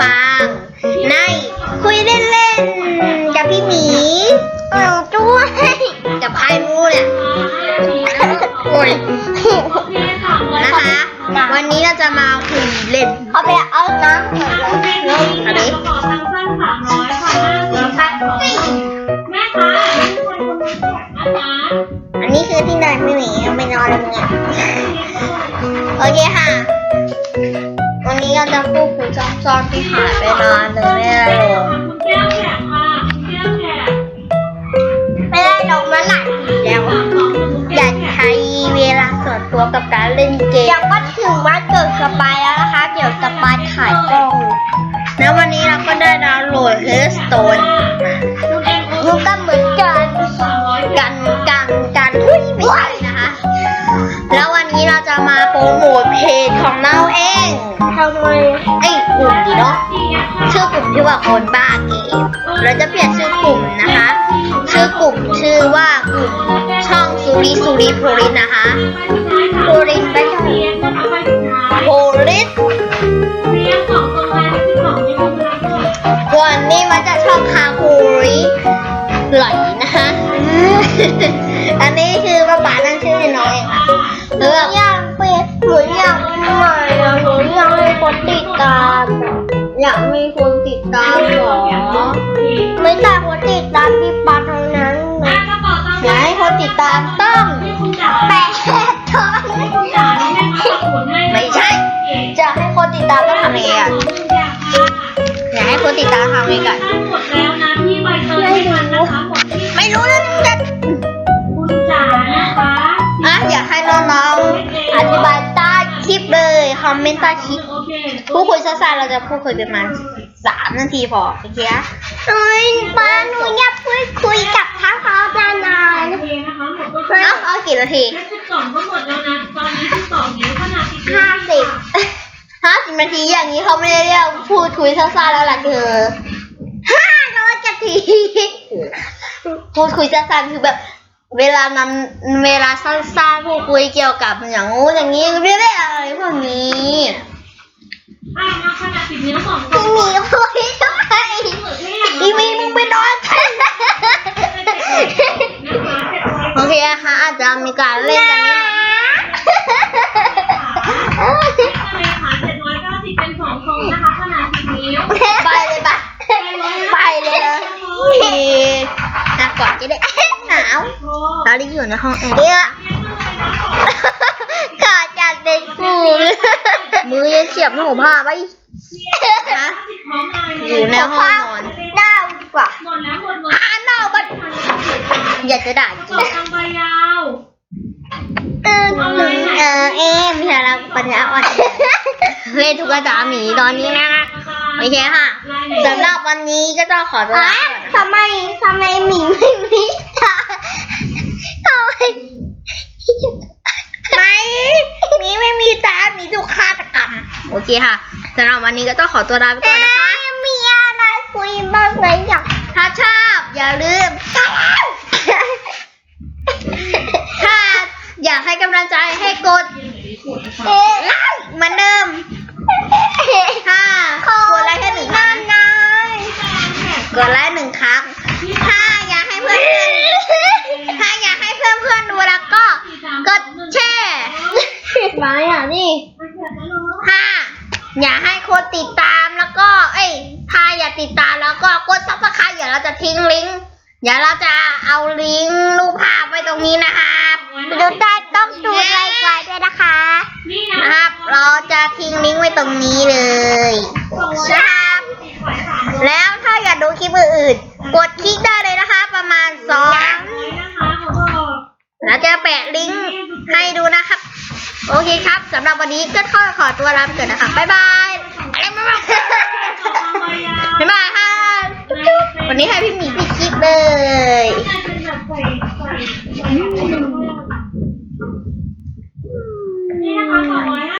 ปาง ในคุยเล่นๆกับพี่หมีเออด้วยกับใครไม่รู้เนี่ยโอ้ยนะคะ วันนี้เราจะมาคุยเล่นเขาไปเอาน้ำก่อนเลยอันนี้ขอตังค์สั้นสามร้อยค่ะแม่แม่คะคนคนนี้แจกนะคะอันนี้คือที่นอนพี่หมีเอาไปนอนเลยมึงอะโอเคค่ะ วันนี้เราจะพูดคุยซ้อนๆที่หายไปนานเลยไม่ได้ลงคุณแก้วแจกค่ะคุณแก้วแจกไม่ได้ลงมาหลายปีแล้วอยากใช้เวลาส่วนตัวกับการเล่นเกมยังวก็ถึงว่าเกิดสบาย ไอ้กลุ่มดีเนาะสี่อะค่ะชื่อกลุ่มที่ว่าคนบ้าเกมเราจะเปลี่ยนชื่อกลุ่มนะคะ ชื่อกลุ่มชื่อว่ากลุ่มช่องสุริสุริโพลินนะคะโพลินไปเรียนนะคะไปสุดท้ายโพลินสองตรงนั้นที่สองยังไม่รับเลยวันนี้มาจากช่องคาโพริไหลนะคะ อันนี้คือป้าป๋าตั้งชื่อให้น้องเองค่ะเลือ ติดตามต้องที่คุณจ๋าแปดตอนคุณจ๋าไม่ให้มาตัดผลให้ไม่ใช่ จะให้คนติดตามต้องทำยังไงอะคุณจ๋าค่ะอยากให้คนติดตามทำยังไงก่อนตั้งหมดแล้วนะพี่ใบเตยไม่ทันนะคะหมดที่ไม่รู้นะจะคุณจ๋านะคะอะอยากให้น้องๆอธิบายใต้คลิปเลยคอมเมนต์ใต้คลิปโอเคพูดคุยสั้นๆเราจะพูดคุยประมาณ สามนาทีพอโอเคนะเอ้ยปาหนูอยากพูดคุยกับทั้งเขานานโอเคนะคะหมดก็เอาเอากี่นาทีแค่สิบสองก็หมดแล้วนะ ตอนนี้สิบสองนิ้วขนาดติดๆห้าสิบห้าสิบนาทีอย่างนี้เขาไม่ได้เรียกพูดคุยสั้นๆแล้วล่ะเธอห้าร้อยนาที พูดคุยสั้นๆคือแบบเวลานำเวลาสั้นๆพูดคุยเกี่ยวกับอย่างงู้นอย่างนี้เรื่อยๆอะไรพวกนี้ อะมาขนาดสิบนิ้วสองพี่หมีคุยด้วยอีวีมึงไปนอนโอเคนะคะอาจจะมีการเล่นกันนิดหน่อยทะเลขาเจ็ดร้อยเก้าสิบเป็นสองทรงนะคะขนาดสิบนิ้วไปเลยปะไปเลยนะอะก่อนจะได้หนาวเราได้อยู่ในห้องแอร์เนี่ยขาดจากเด็กกู มือยังเสียบหนูผ้าไปนะอยู่ในห้องนอนดาวดีกว่าหมดแล้วหมดหมดอ่านอกมันอยากจะด่าจริงต่อทางใบยาวเออเออเอ็มใช่แล้วปัญญาอ่อนเฮ้ยทุกกระดาหมีตอนนี้นะคะโอเคค่ะสำหรับวันนี้ก็ต้องขอตัวลาอะไปก่อนนะคะทำไมทำไมหมีไม่มีตาทำไมไม่มีไม่มีตามีถูกฆาตกรรม โอ เคค่ะสำหรับวันนี้ก็ต้องขอตัวลาไปก่อนนะคะ มีอะไรคุยบ้างไหมอยากถ้าชอบอย่าลืม ถ้าอยากให้กำลังใจให้กดเอ๊ะเหมือนเดิมถ้ากดไลค์แค่หนึ่งครั้งนายกดไลค์หนึ่งครั้งถ้าอยากให้เพื่อนๆถ้าอยากให้เพื่อนเพื่อนๆดูแล้วก็ กดแชร์ มาอะนี่ ถ้า อย่าให้คนติดตามแล้วก็ เอ้ยถ้าอยากติดตามแล้วก็กดซับสไครต์อย่าเราจะทิ้งลิงก์เดี๋ยวเราจะเอาลิงก์รูปภาพไว้ตรงนี้นะครับดูได้ต้องดูไกลๆด้วยนะคะ นี่ไงนะครับ เราจะทิ้งลิงก์ไว้ตรงนี้เลย โอเคครับสำหรับวันนี้ก็ขอขอตัวลาไปก่อนนะคะบ๊ายบายไม่มางบ๊าาค่ะวันนี้ให้พี่หมีพี่คิดเลย